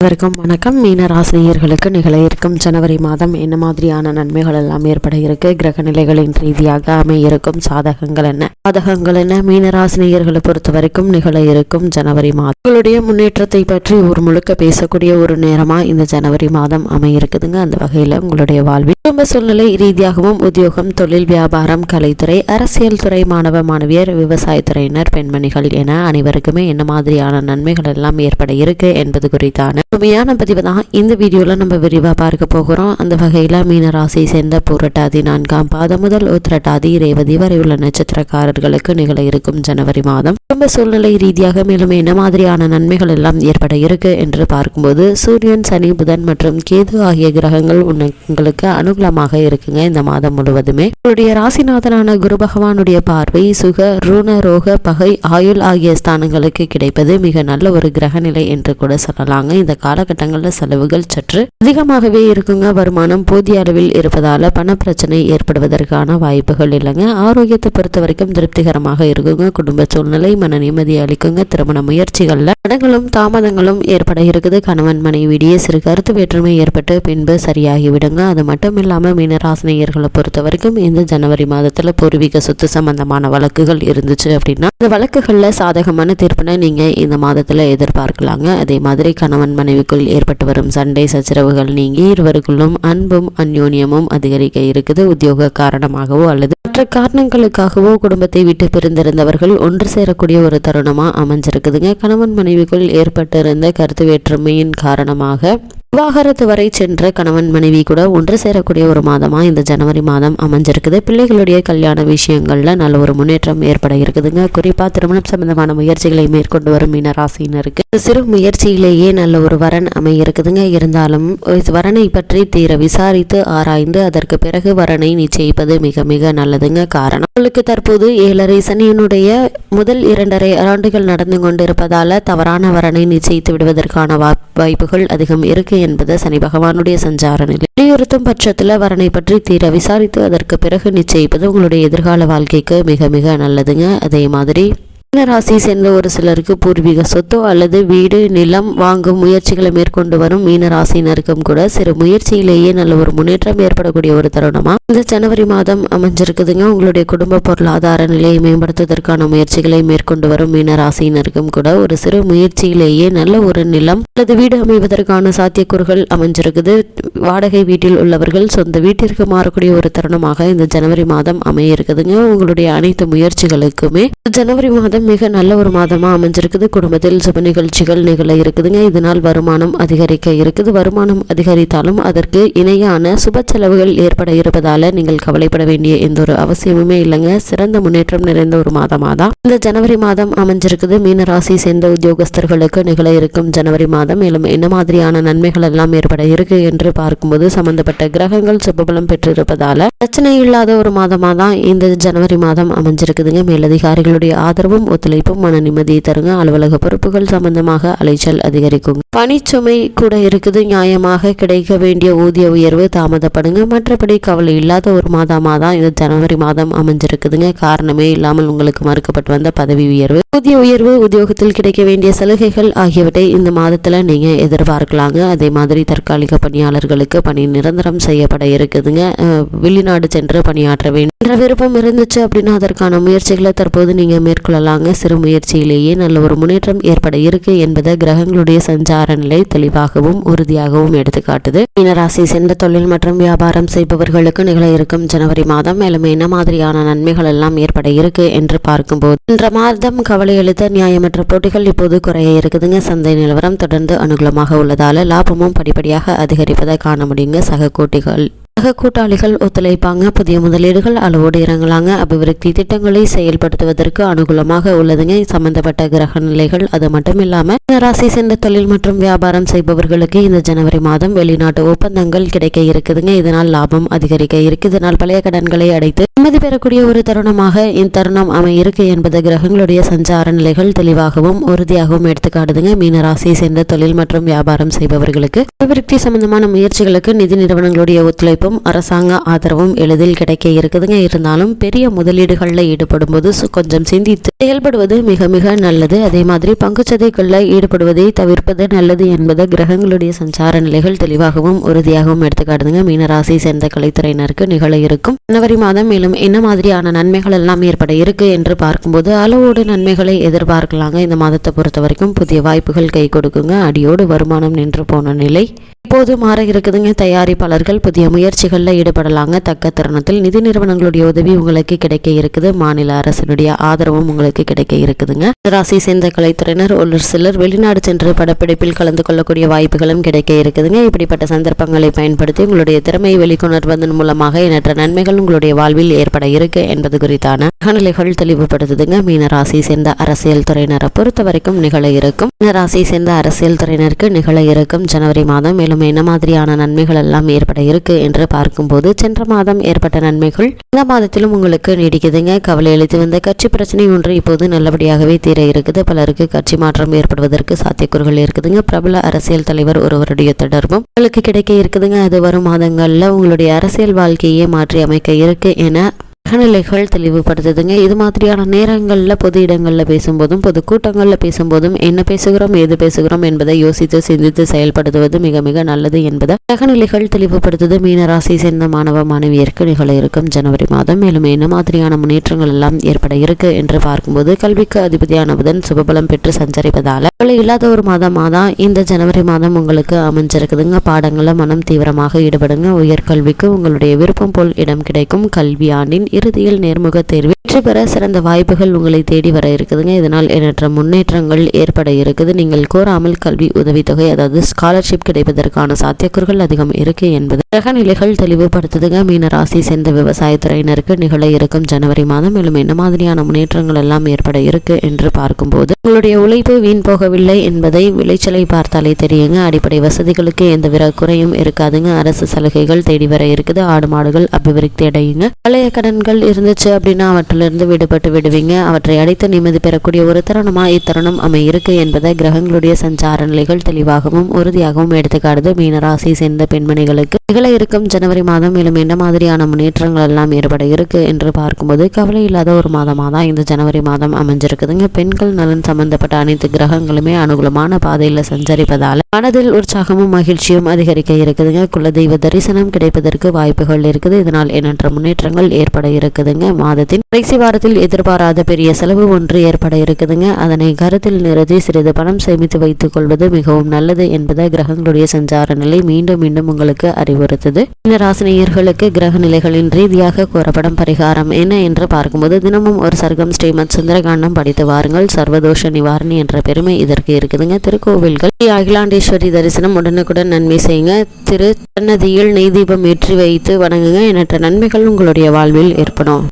அனைவருக்கும் வணக்கம். மீன ராசினியர்களுக்கு நிகழ இருக்கும் ஜனவரி மாதம் என்ன மாதிரியான நன்மைகள் எல்லாம் ஏற்பட இருக்கு? கிரக நிலைகளின் ரீதியாக அமைய இருக்கும் சாதகங்கள் என்ன? சாதகங்கள் என்ன? மீன ராசினியர்களை பொறுத்த வரைக்கும் நிகழ இருக்கும் ஜனவரி மாதம். உங்களுடைய முன்னேற்றத்தை பற்றி ஒரு முழுக்க பேசக்கூடிய ஒரு நேரமா இந்த ஜனவரி மாதம் அமையிருக்குதுங்க. அந்த வகையில உங்களுடைய வாழ்வில் குடும்ப சூழ்நிலை ரீதியாகவும் உத்தியோகம் தொழில் வியாபாரம் கலைத்துறை அரசியல் துறை மாணவ மாணவியர் விவசாயத்துறையினர் பெண்மணிகள் என அனைவருக்குமே என்ன மாதிரியான நன்மைகள் எல்லாம் ஏற்பட இருக்கு என்பது குறித்தான உண்மையான பதிவு தான் இந்த வீடியோவில் நம்ம விரிவாக பார்க்க போகிறோம். அந்த வகையில் மீன ராசியை சேர்ந்த பூரட்டாதி நான்காம் பாதம் முதல் உத்திரட்டாதி ரேவதி வரை உள்ள நட்சத்திரக்காரர்களுக்கு நிகழ இருக்கும் ஜனவரி மாதம். குடும்ப சூழ்நிலை ரீதியாக மேலும் என்ன மாதிரியான நன்மைகள் எல்லாம் ஏற்பட இருக்கு என்று பார்க்கும்போது சூரியன் சனி புதன் மற்றும் கேது ஆகிய கிரகங்கள் உங்களுக்கு அனுகூலமாக இருக்குங்க இந்த மாதம் முழுவதுமே. உங்களுடைய ராசிநாதனான குரு பகவானுடைய பார்வை சுக ரூண ரோக பகை ஆயுள் ஆகிய ஸ்தானங்களுக்கு கிடைப்பது மிக நல்ல ஒரு கிரகநிலை என்று கூட சொல்லலாங்க. இந்த காலகட்டங்களில் செலவுகள் சற்று அதிகமாகவே இருக்குங்க. வருமானம் போதிய அளவில் இருப்பதால பண பிரச்சனை ஏற்படுவதற்கான வாய்ப்புகள் இல்லைங்க. ஆரோக்கியத்தை பொறுத்த வரைக்கும் திருப்திகரமாக இருக்குங்க. குடும்ப சூழ்நிலை மன நிம்மதி அளிக்குங்க. திருமண முயற்சிகள்ல தடங்களும் தாமதங்களும் ஏற்பட இருக்குது. கணவன் மனைவியிடையே சிறு கருத்து வேற்றுமை ஏற்பட்டு பின்பு சரியாகி விடுங்க அது மட்டும் இல்லாமல் மீனராசினியர்களை பொறுத்த வரைக்கும் இந்த ஜனவரி மாதத்துல பூர்வீக சொத்து சம்பந்தமான வழக்குகள் இருந்துச்சு அப்படின்னா இந்த வழக்குகள்ல சாதகமான தீர்ப்பினை நீங்க இந்த மாதத்துல எதிர்பார்க்கலாங்க. அதே மாதிரி கணவன் மனைவிக்குள் ஏற்பட்டு வரும் சண்டை சச்சரவுகள் நீங்கி இருவருக்குள்ளும் அன்பும் அந்யோன்யமும் அதிகரிக்க இருக்குது. உத்தியோக காரணமாகவோ அல்லது மற்ற காரணங்களுக்காகவோ குடும்பத்தை விட்டு பிரிந்திருந்தவர்கள் ஒன்று சேரக்கூடிய ஒரு தருணமா அமைஞ்சிருக்குதுங்க. கணவன் மனைவிக்குள் ஏற்பட்டிருந்த கருத்து வேற்றுமையின் காரணமாக விவாகரத்து வரை சென்ற கணவன் மனைவி கூட ஒன்று சேரக்கூடிய ஒரு மாதமா இந்த ஜனவரி மாதம் அமைஞ்சிருக்குது. பிள்ளைகளுடைய கல்யாண விஷயங்கள்ல நல்ல ஒரு முன்னேற்றம் ஏற்பட இருக்குதுங்க. குறிப்பா திருமணம் சம்பந்தமான முயற்சிகளை மேற்கொண்டு வரும் மீனராசியினருக்கு சிறு முயற்சியிலேயே நல்ல ஒரு வரன் அமைய இருக்குதுங்க இருந்தாலும் வரனை பற்றி தீர விசாரித்து ஆராய்ந்து அதற்கு பிறகு வரனை நிச்சயிப்பது மிக மிக நல்லதுங்க. காரணம் உங்களுக்கு தற்போது ஏழரை சனியினுடைய முதல் இரண்டரை ஆண்டுகள் நடந்து கொண்டிருப்பதால தவறான வரனை நிச்சயித்து விடுவதற்கான வாய்ப்புகள் அதிகம் இருக்கு என்பது சனி பகவானுடைய சஞ்சார நிலை. வலியுறுத்தும் பட்சத்தில் வரனை பற்றி தீர விசாரித்து அதற்கு பிறகு நிச்சயிப்பது உங்களுடைய எதிர்கால வாழ்க்கைக்கு மிக மிக நல்லதுங்க. அதே மாதிரி மீனராசி ராசி சேர்ந்த ஒரு சிலருக்கு பூர்வீக சொத்து அல்லது வீடு நிலம் வாங்கும் முயற்சிகளை மேற்கொண்டு வரும் மீன ராசினருக்கும் கூட சிறு முயற்சியிலேயே நல்ல ஒரு முன்னேற்றம் ஏற்படக்கூடிய ஒரு தருணமா? இந்த ஜனவரி மாதம் அமைஞ்சிருக்குதுங்க. உங்களுடைய குடும்ப பொருளாதார நிலையை மேம்படுத்துவதற்கான முயற்சிகளை மேற்கொண்டு வரும் மீனராசியினருக்கும் கூட ஒரு சிறு முயற்சியிலேயே நல்ல ஒரு நிலம் அல்லது வீடு அமைவதற்கான சாத்தியக்கூறுகள் அமைஞ்சிருக்குது. வாடகை வீட்டில் உள்ளவர்கள் சொந்த வீட்டிற்கு மாறக்கூடிய ஒரு தருணமாக இந்த ஜனவரி மாதம் அமைய இருக்குதுங்க. உங்களுடைய அனைத்து முயற்சிகளுக்குமே ஜனவரி மாதம் மிக நல்ல ஒரு மாதமாக அமைஞ்சிருக்குது. குடும்பத்தில் சுப நிகழ்ச்சிகள் நிகழ இருக்குதுங்க. இதனால் வருமானம் அதிகரிக்க இருக்குது. வருமானம் அதிகரித்தாலும் அதற்கு இணையான சுப செலவுகள் ஏற்பட இருப்பதால் நீங்கள் கவலைப்பட வேண்டிய எந்த ஒரு அவசியமுமே இல்லைங்க. சிறந்த முன்னேற்றம் நிறைந்த ஒரு மாதமா தான் இந்த ஜனவரி மாதம் அமைஞ்சிருக்குது. மீனராசி சேர்ந்த உத்தியோகஸ்தர்களுக்கு நிகழ இருக்கும் ஜனவரி மாதம். மேலும் என்ன மாதிரியான நன்மைகள் எல்லாம் ஏற்பட இருக்கு என்று பார்க்கும்போது சம்பந்தப்பட்ட கிரகங்கள் சுபபலம் பெற்றிருப்பதால் பிரச்சனை இல்லாத ஒரு மாதமாக தான் இந்த ஜனவரி மாதம் அமைஞ்சிருக்குதுங்க. மேலதிகாரிகளுடைய ஆதரவும் ஒத்துழைப்பும் மன நிம்மதியை தருங்க. அலுவலக பொறுப்புகள் சம்பந்தமாக அலைச்சல் அதிகரிக்கும். பணிச்சுமை கூட இருக்குது. நியாயமாக கிடைக்க வேண்டிய ஊதிய உயர்வு தாமதப்படுங்க. மற்றபடி கவலை இல்லாத ஒரு மாதமாக தான் இந்த ஜனவரி மாதம் அமைஞ்சிருக்குதுங்க. காரணமே இல்லாமல் உங்களுக்கு மறுக்கப்பட்டு வந்த பதவி உயர்வு ஊதிய உயர்வு உத்தியோகத்தில் கிடைக்க வேண்டிய சலுகைகள் ஆகியவற்றை இந்த மாதத்துல நீங்க எதிர்பார்க்கலாங்க. அதே மாதிரி தற்காலிக பணியாளர்களுக்கு பணி நிரந்தரம் செய்யப்பட இருக்குதுங்க. வெளிநாடு சென்று பணியாற்ற வேண்டும் என்ற விருப்பம் இருந்துச்சு அப்படின்னா அதற்கான முயற்சிகளை தற்போது நீங்க மேற்கொள்ளலாங்க சிறு முயற்சியிலேயே நல்ல ஒரு முன்னேற்றம் ஏற்பட இருக்கு என்பதை கிரகங்களுடைய சஞ்சார நிலை தெளிவாகவும் உறுதியாகவும் எடுத்துக்காட்டுது. மீனராசி சென்ற தொழில் மற்றும் வியாபாரம் செய்பவர்களுக்கு நிகழ இருக்கும் ஜனவரி மாதம் மேலும் என்ன மாதிரியான நன்மைகள் எல்லாம் ஏற்பட இருக்கு என்று பார்க்கும்போது இன்ற மாதம் கவலை எழுத்த நியாயமற்ற போட்டிகள் இப்போது குறைய இருக்குதுங்க. சந்தை நிலவரம் தொடர்ந்து அனுகூலமாக உள்ளதால லாபமும் படிப்படியாக அதிகரிப்பதை காண முடியுங்க. சக கூட்டிகள் சக கூட்டாளிகள் ஒத்துழைப்பாங்க. புதிய முதலீடுகள் அளவோடு இறங்கலாங்க. அபிவிருத்தி திட்டங்களை செயல்படுத்துவதற்கு அனுகூலமாக உள்ளதுங்க. சம்பந்தப்பட்ட கிரக நிலைகள் அது மட்டும் இல்லாம ராசி சேர்ந்த தொழில் மற்றும் வியாபாரம் செய்பவர்களுக்கு இந்த ஜனவரி மாதம் வெளிநாட்டு ஒப்பந்தங்கள் கிடைக்க இருக்குதுங்க. இதனால் லாபம் அதிகரிக்க இருக்கு. இதனால் பழைய கடன்களை அடைத்து நிம்மதி பெறக்கூடிய ஒரு தருணமாக இத்தருணம் அமையிருக்கு என்பது கிரகங்களுடைய சஞ்சார நிலைகள் தெளிவாகவும் உறுதியாகவும் எடுத்துக்காட்டுதுங்க. மீன ராசி சேர்ந்த தொழில் மற்றும் வியாபாரம் செய்பவர்களுக்கு அபிவிருத்தி சம்பந்தமான முயற்சிகளுக்கு நிதி நிறுவனங்களுடைய ஒத்துழைப்பு வாய்ப்பும் அரசாங்க ஆதரவும் எளிதில் கிடைக்க இருக்குதுங்க. இருந்தாலும் பெரிய முதலீடுகளில் ஈடுபடும் போது கொஞ்சம் சிந்தித்து செயல்படுவது மிக மிக நல்லது. அதே மாதிரி பங்குச்சந்தைகளில் ஈடுபடுவதை தவிர்ப்பது நல்லது என்பதை கிரகங்களுடைய சஞ்சார நிலைகள் தெளிவாகவும் உறுதியாகவும் எடுத்துக்காட்டுதுங்க. மீனராசி சேர்ந்த கலைத்துறையினருக்கு நிகழ இருக்கும். ஜனவரி மாதம் மேலும் என்ன மாதிரியான நன்மைகள் எல்லாம் ஏற்பட இருக்கு என்று பார்க்கும்போது அளவோடு நன்மைகளை எதிர்பார்க்கலாங்க. இந்த மாதத்தை பொறுத்த வரைக்கும் புதிய வாய்ப்புகள் கை கொடுக்குங்க. அடியோடு வருமானம் நின்று போன நிலை இப்போது மாற இருக்குதுங்க. தயாரிப்பாளர்கள் புதிய முயற்சி முயற்சிகளில் ஈடுபடலாங்க. தக்க தருணத்தில் நிதி நிறுவனங்களுடைய உதவி உங்களுக்கு கிடைக்க இருக்குது. மாநில அரசினுடைய ஆதரவும் உங்களுக்கு கிடைக்க இருக்குதுங்க. ராசி சேர்ந்த கலைத்துறையினர் ஒரு சிலர் வெளிநாடு சென்று படப்பிடிப்பில் கலந்து கொள்ளக்கூடிய வாய்ப்புகளும் கிடைக்க இருக்குதுங்க. இப்படிப்பட்ட சந்தர்ப்பங்களை பயன்படுத்தி உங்களுடைய திறமையை வெளிக்கொணர்வதன் மூலமாக எண்ணற்ற நன்மைகள் உங்களுடைய வாழ்வில் ஏற்பட இருக்கு என்பது குறித்தான அகநிலைகள் தெளிவுபடுத்துதுங்க. மீன ராசி சேர்ந்த அரசியல் துறையினரை பொறுத்த வரைக்கும் நிகழ இருக்கும். ராசி சேர்ந்த அரசியல் துறையினருக்கு நிகழ இருக்கும். ஜனவரி மாதம் மேலும் என்ன மாதிரியான நன்மைகள் எல்லாம் ஏற்பட இருக்கு என்று பார்க்கும்போது சென்ற மாதம் ஏற்பட்ட நன்மைகள் இந்த மாதத்திலும் உங்களுக்கு நீடிக்குதுங்க. கவலை எழுத்து வந்த கட்சி பிரச்சனை ஒன்று இப்போது நல்லபடியாகவே தீர இருக்குது. பலருக்கு கட்சி மாற்றம் ஏற்படுவதற்கு சாத்தியக்கூறுகள் இருக்குதுங்க. பிரபல அரசியல் தலைவர் ஒருவருடைய தொடர்பும் உங்களுக்கு கிடைக்க இருக்குதுங்க. அது வரும் மாதங்களில் உங்களுடைய அரசியல் வாழ்க்கையை மாற்றி அமைக்க இருக்கு என அகநிலைகள் தெளிவுபடுத்துதுங்க. இது மாதிரியான நேரங்களில் பொது இடங்களில் பேசும்போதும் பொது கூட்டங்களில் பேசும்போதும் என்ன பேசுகிறோம் ஏது பேசுகிறோம் என்பதை யோசித்து சிந்தித்து செயல்படுத்துவது மிக மிக நல்லது என்பதை அகநிலைகள் தெளிவுபடுத்துவது மீனராசி சேர்ந்த மாணவ மாணவியருக்கு நிகழ இருக்கும் ஜனவரி மாதம். மேலும் என்ன மாதிரியான முன்னேற்றங்கள் எல்லாம் ஏற்பட இருக்கு என்று பார்க்கும்போது கல்விக்கு அதிபதியான புதன் சுபபலம் பெற்று சஞ்சரிப்பதால கவலை இல்லாத ஒரு மாதமாக தான் இந்த ஜனவரி மாதம் உங்களுக்கு அமைஞ்சிருக்குதுங்க. பாடங்களில் மனம் தீவிரமாக ஈடுபடுங்க. உயர்கல்விக்கு உங்களுடைய விருப்பம் போல் இடம் கிடைக்கும். கல்வி ஆண்டின் இறுதியில் நேர்முக தேர்வில் வெற்றி பெற சிறந்த வாய்ப்புகள் உங்களை தேடி வர இருக்குதுங்க. இதனால் எண்ணற்ற முன்னேற்றங்கள் ஏற்பட இருக்குது. நீங்கள் கோராமல் கல்வி உதவித்தொகை அதாவது ஸ்காலர்ஷிப் கிடைப்பதற்கான சாத்தியக்கூறுகள் அதிகம் இருக்கு என்பது கிரக நிலைகள் தெளிவுபடுத்துதுங்க. மீன ராசி சேர்ந்த விவசாயத்துறையினருக்கு நிகழ இருக்கும் ஜனவரி மாதம் மேலும் என்ன மாதிரியான முன்னேற்றங்கள் எல்லாம் ஏற்பட இருக்கு என்று பார்க்கும்போது உங்களுடைய உழைப்பு வீண் போகவில்லை என்பதை விளைச்சலை பார்த்தாலே தெரியுங்க. அடிப்படை வசதிகளுக்கு எந்த விற குறையும் இருக்காதுங்க. அரசு சலுகைகள் தேடி வர இருக்குது. ஆடு மாடுகள் அபிவிருத்தி அடையுங்க. பழைய கடன் கடன்கள் இருந்துச்சு அப்படின்னா அவற்றிலிருந்து விடுபட்டு விடுவீங்க. அவற்றை அடைத்து நிம்மதி பெறக்கூடிய ஒரு தருணமாக இத்தருணம் அமையிருக்கு என்பதை கிரகங்களுடைய சஞ்சார நிலைகள் தெளிவாகவும் உறுதியாகவும் எடுத்துக்காட்டுது. மீனராசி சேர்ந்த பெண்மணிகளுக்கு நிகழ இருக்கும் ஜனவரி மாதம் மேலும் என்ன மாதிரியான முன்னேற்றங்கள் எல்லாம் ஏற்பட இருக்கு என்று பார்க்கும்போது கவலை இல்லாத ஒரு மாதமாக தான் இந்த ஜனவரி மாதம் அமைஞ்சிருக்குதுங்க. பெண்கள் நலன் சம்பந்தப்பட்ட அனைத்து கிரகங்களுமே அனுகூலமான பாதையில் சஞ்சரிப்பதால் மனதில் உற்சாகமும் மகிழ்ச்சியும் அதிகரிக்க இருக்குதுங்க. குலதெய்வ தரிசனம் கிடைப்பதற்கு வாய்ப்புகள் இருக்குது. இதனால் எண்ணற்ற முன்னேற்றங்கள் ஏற்பட இருக்குதுங்க. மாதத்தின் கடைசி வாரத்தில் எதிர்பாராத பெரிய செலவு ஒன்று ஏற்பட இருக்குதுங்க. அதனை கருத்தில் நிறுத்தி சிறிது பணம் சேமித்து வைத்துக் கொள்வது மிகவும் நல்லது என்பதை கிரகங்களுடைய சஞ்சார நிலை மீண்டும் மீண்டும் உங்களுக்கு அறிவுறுத்தது. இந்த ராசினியர்களுக்கு கிரக நிலைகளின் ரீதியாக கூறப்படும் பரிகாரம் என்ன என்று பார்க்கும்போது தினமும் ஒரு சர்க்கம் ஸ்ரீமத் சுந்தரகாண்டம் படித்து வாருங்கள். சர்வதோஷ நிவாரணி என்ற பெருமை இதற்கு இருக்குதுங்க. திருக்கோவில்கள் ஸ்ரீ அகிலாண்டேஸ்வரி தரிசனம் உடனுக்குடன் நன்மை செய்யுங்க. திரு சன்னதியில் நெய் தீபம் ஏற்றி வைத்து வணங்குங்க. எண்ணற்ற நன்மைகள் உங்களுடைய வாழ்வில் ஏற்படும்.